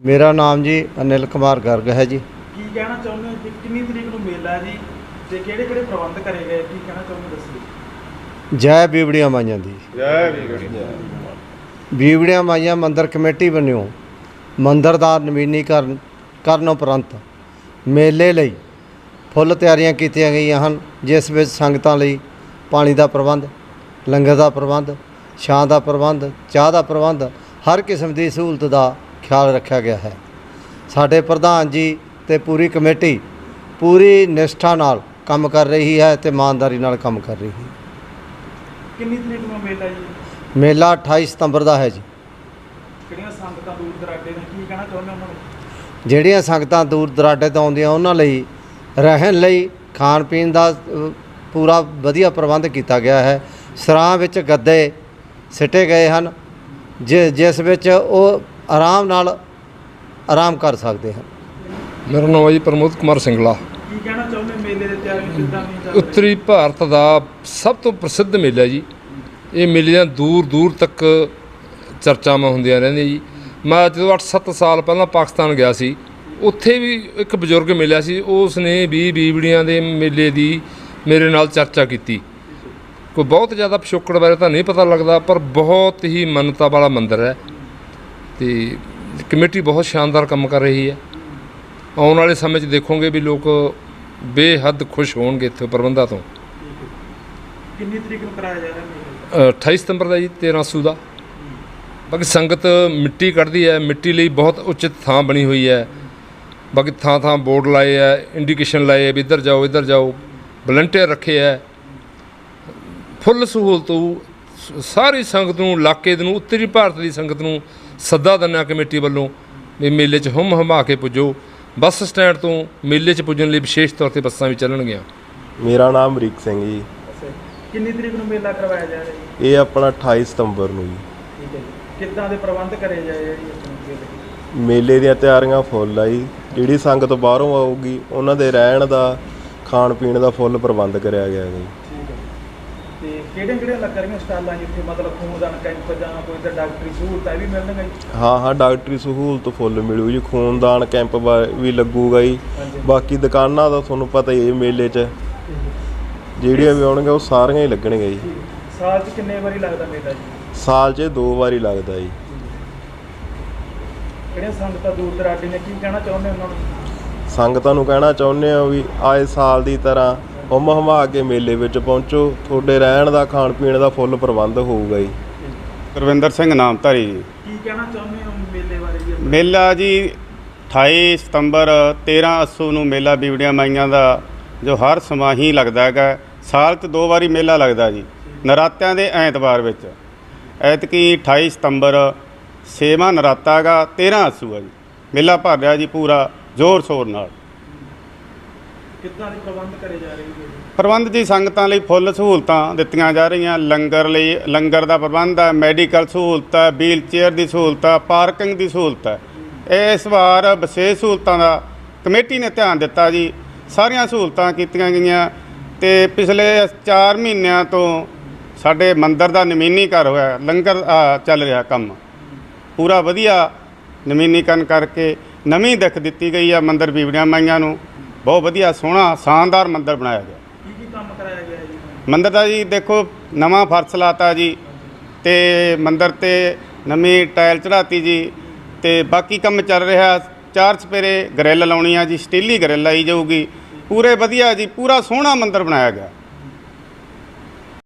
ਮੇਰਾ ਨਾਮ ਜੀ ਅਨਿਲ ਕੁਮਾਰ ਗਰਗ ਹੈ ਜੀ। ਕੀ ਕਹਿਣਾ ਚਾਹੁੰਦੇ ਹੋ? ਕਿ ਕਿੰਨੀ ਤਰੀਕ ਨੂੰ ਮੇਲਾ ਹੈ ਜੀ? ਤੇ ਕਿਹੜੇ ਕਿਹੜੇ ਪ੍ਰਬੰਧ ਕਰੇ ਗਏ? ਕੀ ਕਹਿਣਾ ਚਾਹੁੰਦੇ ਦੱਸੋ। ਜੈ ਬੀਬੜੀਆਂ ਮਾਈਆਂ ਦੀ। ਜੈ ਵੀ ਬੀਬੜੀਆਂ ਮਾਈਆਂ ਮੰਦਿਰ ਕਮੇਟੀ ਬਣਿਓ ਮੰਦਿਰ ਦਾ ਨਵੀਨੀਕਰਨ ਕਰਨ ਉਪਰੰਤ ਮੇਲੇ ਲਈ ਫੁੱਲ ਤਿਆਰੀਆਂ ਕੀਤੀਆਂ ਗਈਆਂ ਹਨ ਜਿਸ ਵਿੱਚ ਸੰਗਤਾਂ ਲਈ ਪਾਣੀ ਦਾ ਪ੍ਰਬੰਧ ਲੰਗਰ ਦਾ ਪ੍ਰਬੰਧ ਛਾਂ ਦਾ ਪ੍ਰਬੰਧ ਚਾਹ ਦਾ ਪ੍ਰਬੰਧ ਹਰ ਕਿਸਮ ਦੀ ਸਹੂਲਤ ਦਾ ਖਿਆਲ ਰੱਖਿਆ ਗਿਆ ਹੈ। ਸਾਡੇ ਪ੍ਰਧਾਨ ਜੀ ਤੇ ਪੂਰੀ ਕਮੇਟੀ ਪੂਰੀ ਨਿਸ਼ਠਾ ਨਾਲ ਕੰਮ ਕਰ ਰਹੀ ਹੈ ਤੇ ਇਮਾਨਦਾਰੀ ਨਾਲ ਕੰਮ ਕਰ ਰਹੀ ਹੈ। ਕਿੰਨੀ ਤਰੀਕ ਨੂੰ ਮੇਲਾ ਜੀ? ਮੇਲਾ 28 ਸਤੰਬਰ ਦਾ ਹੈ ਜੀ। ਕਿਹੜੀਆਂ ਸੰਗਤਾਂ ਦੂਰ ਦਰਾਡੇ ਨੇ ਕੀ ਕਹਿਣਾ ਚਾਹੁੰਦੇ ਉਹਨਾਂ ਨੂੰ? ਜਿਹੜੀਆਂ ਸੰਗਤਾਂ ਦੂਰ ਦਰਾਡੇ ਤੋਂ ਆਉਂਦੀਆਂ ਉਹਨਾਂ ਲਈ ਰਹਿਣ ਲਈ ਖਾਣ ਪੀਣ ਦਾ ਪੂਰਾ ਵਧੀਆ ਪ੍ਰਬੰਧ ਕੀਤਾ ਗਿਆ ਹੈ। ਸਰਾਂ ਵਿੱਚ ਗੱਦੇ ਸਿੱਟੇ ਗਏ ਹਨ ਜਿਸ ਵਿੱਚ ਉਹ ਆਰਾਮ ਨਾਲ ਆਰਾਮ ਕਰ ਸਕਦੇ ਹਨ। ਮੇਰਾ ਨਾਮ ਹੈ ਜੀ ਪ੍ਰਮੋਦ ਕੁਮਾਰ ਸਿੰਗਲਾ। ਕੀ ਕਹਿਣਾ ਚਾਹੁੰਦੇ ਮੇਲੇ ਦੇ ਤਿਆਰੀਆਂ ਕਿੱਦਾਂ ਨਹੀਂ ਚੱਲ? ਉੱਤਰੀ ਭਾਰਤ ਦਾ ਸਭ ਤੋਂ ਪ੍ਰਸਿੱਧ ਮੇਲਾ ਜੀ। ਇਹ ਮੇਲਿਆਂ ਦੂਰ ਦੂਰ ਤੱਕ ਚਰਚਾਵਾਂ ਹੁੰਦੀਆਂ ਰਹਿੰਦੀਆਂ ਜੀ। ਮੈਂ ਜਦੋਂ 8-7 ਸਾਲ ਪਹਿਲਾਂ ਪਾਕਿਸਤਾਨ ਗਿਆ ਸੀ ਉੱਥੇ ਵੀ ਇੱਕ ਬਜ਼ੁਰਗ ਮਿਲਿਆ ਸੀ। ਉਸ ਨੇ ਵੀ ਬੀਬੜੀਆਂ ਦੇ ਮੇਲੇ ਦੀ ਮੇਰੇ ਨਾਲ ਚਰਚਾ ਕੀਤੀ। ਕੋਈ ਬਹੁਤ ਜ਼ਿਆਦਾ ਪਿਛੋਕੜ ਬਾਰੇ ਤਾਂ ਨਹੀਂ ਪਤਾ ਲੱਗਦਾ ਪਰ ਬਹੁਤ ਹੀ ਮੰਨਤਾ ਵਾਲਾ ਮੰਦਿਰ ਹੈ। ਤੇ ਕਮੇਟੀ ਬਹੁਤ ਸ਼ਾਨਦਾਰ ਕੰਮ ਕਰ ਰਹੀ ਹੈ। ਆਉਣ ਵਾਲੇ ਸਮੇਂ 'ਚ ਦੇਖੋਗੇ ਵੀ ਲੋਕ ਬੇਹੱਦ ਖੁਸ਼ ਹੋਣਗੇ ਇੱਥੇ ਪ੍ਰਬੰਧਾਂ ਤੋਂ। ਕਿੰਨੀ ਤਰੀਕ ਨੂੰ ਕਰਾਇਆ ਜਾ ਰਿਹਾ ਅ, 28 ਸਤੰਬਰ ਦਾ ਜੀ 13 ਸੂ ਦਾ। ਬਾਕੀ ਸੰਗਤ ਮਿੱਟੀ ਕੱਢਦੀ ਹੈ ਮਿੱਟੀ ਲਈ ਬਹੁਤ ਉਚਿਤ ਥਾਂ ਬਣੀ ਹੋਈ ਹੈ। ਬਾਕੀ ਥਾਂ ਥਾਂ ਬੋਰਡ ਲਾਏ ਹੈ ਇੰਡੀਕੇਸ਼ਨ ਲਾਏ ਹੈ ਵੀ ਇੱਧਰ ਜਾਓ ਇੱਧਰ ਜਾਓ ਵਲੰਟੀਅਰ ਰੱਖੇ ਹੈ। ਫੁੱਲ ਸਹੂਲਤ ਸਾਰੀ ਸੰਗਤ ਨੂੰ ਇਲਾਕੇ ਦੇ ਨੂੰ ਉੱਤਰੀ ਭਾਰਤ ਦੀ ਸੰਗਤ ਨੂੰ ਸੱਦਾ ਦਿੰਦਾ ਕਮੇਟੀ ਵੱਲੋਂ ਵੀ ਮੇਲੇ 'ਚ ਹੁੰਮ ਹਮਾ ਕੇ ਪੁੱਜੋ। ਬੱਸ ਸਟੈਂਡ ਤੋਂ ਮੇਲੇ 'ਚ ਪੁੱਜਣ ਲਈ ਵਿਸ਼ੇਸ਼ ਤੌਰ ਤੇ ਬੱਸਾਂ ਵੀ ਚੱਲਣਗੀਆਂ। ਮੇਰਾ ਨਾਮ ਅਮਰੀਕ ਸਿੰਘ ਜੀ। ਕਿੰਨੀ ਤਰੀਕ ਨੂੰ ਮੇਲਾ ਕਰਵਾਇਆ ਜਾ ਰਿਹਾ ਜੀ? ਇਹ ਆਪਣਾ 28 ਸਤੰਬਰ ਨੂੰ ਜੀ। ਠੀਕ ਹੈ ਜੀ। ਕਿੱਦਾਂ ਦੇ ਪ੍ਰਬੰਧ ਕਰੇ ਜਾਏ ਜੀ ਮੇਲੇ ਦੀਆਂ ਤਿਆਰੀਆਂ ਫੁੱਲ ਆ ਜੀ। ਜਿਹੜੀ ਸੰਗਤ ਬਾਹਰੋਂ ਆਊਗੀ ਉਹਨਾਂ ਦੇ ਰਹਿਣ ਦਾ ਖਾਣ ਪੀਣ ਦਾ ਫੁੱਲ ਪ੍ਰਬੰਧ ਕਰਿਆ ਗਿਆ ਜੀ। ਕਿਹੜੇ ਕਿਹੜੇ ਲੱਗ ਰਹੀਆਂ ਸਟਾਲਾਂ ਜਿੱਥੇ ਮਤਲਬ ਖੂਨਦਾਨ ਕੈਂਪ ਜਾਂ ਕੋਈ ਤਾਂ ਡਾਕਟਰੀ ਸਹੂਲਤਾਂ ਇਹ ਵੀ ਮਿਲਣਗੀਆਂ ਜੀ? ਹਾਂ ਹਾਂ ਡਾਕਟਰੀ ਸਹੂਲਤ ਫੁੱਲ ਮਿਲੂ ਜੀ। ਖੂਨਦਾਨ ਕੈਂਪ ਵਾ- ਵੀ ਲੱਗੂਗਾ ਜੀ। ਹਾਂਜੀ। ਬਾਕੀ ਦੁਕਾਨਾਂ ਦਾ ਤੁਹਾਨੂੰ ਪਤਾ ਹੀ ਹੈ ਮੇਲੇ 'ਚ। ਜਿਹੜੀਆਂ ਵੀ ਆਉਣਗੀਆਂ ਉਹ ਸਾਰੀਆਂ ਹੀ ਲੱਗਣਗੀਆਂ ਜੀ। ਸਾਲ 'ਚ ਕਿੰਨੇ ਵਾਰੀ ਲੱਗਦਾ ਮੇਲਾ ਜੀ? ਸਾਲ 'ਚ ਦੋ ਵਾਰੀ ਲੱਗਦਾ ਜੀ। ਕਿਹੜੀਆਂ ਸੰਗਤਾਂ ਦੂਰ ਦਰਾਡੇ ਨੇ? ਕੀ ਕਹਿਣਾ ਚਾਹੁੰਦੇ ਉਹਨਾਂ ਨੂੰ? ਸੰਗਤਾਂ ਨੂੰ ਕਹਿਣਾ ਚਾਹੁੰਦੇ ਆ ਵੀ ਆਏ ਸਾਲ ਦੀ ਤਰ੍ਹਾਂ ਹੁਮ ਹਮਾ ਕੇ ਮੇਲੇ ਵਿੱਚ ਪਹੁੰਚੋ। ਤੁਹਾਡੇ ਰਹਿਣ ਦਾ ਖਾਣ ਪੀਣ ਦਾ ਫੁੱਲ ਪ੍ਰਬੰਧ ਹੋਊਗਾ ਜੀ। ਗੁਰਵਿੰਦਰ ਸਿੰਘ ਨਾਮਧਾਰੀ ਜੀ। ਕੀ ਕਹਿਣਾ ਚਾਹੁੰਦੇ ਹੋ ਮੇਲੇ ਬਾਰੇ ਜੀ ਮੇਲਾ ਜੀ 28 ਸਤੰਬਰ 13 ਅੱਸੂ ਨੂੰ ਮੇਲਾ ਬੀਵੜੀਆਂ ਮਾਈਆਂ ਦਾ ਜੋ ਹਰ ਸਮਾਹੀ ਲੱਗਦਾ ਹੈਗਾ। ਸਾਲ 'ਚ ਦੋ ਵਾਰੀ ਮੇਲਾ ਲੱਗਦਾ ਜੀ ਨਰਾਤਿਆਂ ਦੇ ਐਤਵਾਰ ਵਿੱਚ। ਐਤਕੀ 28 ਸਤੰਬਰ ਛੇਵਾਂ ਨਰਾਤਾ ਹੈਗਾ 13 ਅੱਸੂ ਹੈ ਜੀ। ਮੇਲਾ ਭਰ ਰਿਹਾ ਜੀ ਪੂਰਾ ਜ਼ੋਰ ਸ਼ੋਰ ਨਾਲ। ਕਿੱਦਾਂ ਦੇ ਪ੍ਰਬੰਧ ਕਰੇ ਜਾ ਰਹੇ ਜੀ ਪ੍ਰਬੰਧ ਜੀ ਸੰਗਤਾਂ ਲਈ ਫੁੱਲ ਸਹੂਲਤਾਂ ਦਿੱਤੀਆਂ ਜਾ ਰਹੀਆਂ। ਲੰਗਰ ਲਈ, ਲੰਗਰ ਦਾ ਪ੍ਰਬੰਧ ਹੈ, ਮੈਡੀਕਲ ਸਹੂਲਤ ਹੈ, ਵੀਲ ਚੇਅਰ ਦੀ ਸਹੂਲਤ ਹੈ, ਪਾਰਕਿੰਗ ਦੀ ਸਹੂਲਤ ਹੈ। ਇਸ ਵਾਰ ਵਿਸ਼ੇਸ਼ ਸਹੂਲਤਾਂ ਦਾ ਕਮੇਟੀ ਨੇ ਧਿਆਨ ਦਿੱਤਾ ਜੀ। ਸਾਰੀਆਂ ਸਹੂਲਤਾਂ ਕੀਤੀਆਂ ਗਈਆਂ ਤੇ ਪਿਛਲੇ 4 ਮਹੀਨਿਆਂ ਤੋਂ ਸਾਡੇ ਮੰਦਿਰ ਦਾ ਨਵੀਨੀਕਰਨ ਹੋਇਆ, ਲੰਗਰ ਚੱਲ ਰਿਹਾ ਕੰਮ। ਪੂਰਾ ਵਧੀਆ ਨਵੀਨੀਕਰਨ ਕਰਕੇ ਨਵੀਂ ਦਿੱਖ ਦਿੱਤੀ ਗਈ ਆ ਮੰਦਿਰ ਬੀਬੜੀਆਂ ਮਾਈਆਂ ਨੂੰ। ਬਹੁਤ ਵਧੀਆ ਸੋਹਣਾ ਸ਼ਾਨਦਾਰ ਮੰਦਿਰ ਬਣਾਇਆ ਗਿਆ। ਕੀ ਕੀ ਕੰਮ ਕਰਾਇਆ ਗਿਆ ਜੀ? ਮੰਦਿਰ ਦਾ ਜੀ ਦੇਖੋ ਨਵਾਂ ਫਰਸ਼ ਲਾਤਾ ਜੀ ਤੇ ਮੰਦਿਰ ਤੇ ਨਵੀਂ ਟਾਇਲ ਚੜਾਤੀ ਜੀ ਤੇ ਬਾਕੀ ਕੰਮ ਚੱਲ ਰਿਹਾ। ਚਾਰ ਚਪੇਰੇ ਗ੍ਰਿਲ ਲਾਉਣੀ ਆ ਜੀ ਸਟੀਲੀ ਗ੍ਰਿਲ ਲਾਈ ਜਾਊਗੀ। ਪੂਰੇ ਵਧੀਆ ਜੀ ਪੂਰਾ ਸੋਹਣਾ ਮੰਦਿਰ ਬਣਾਇਆ ਗਿਆ।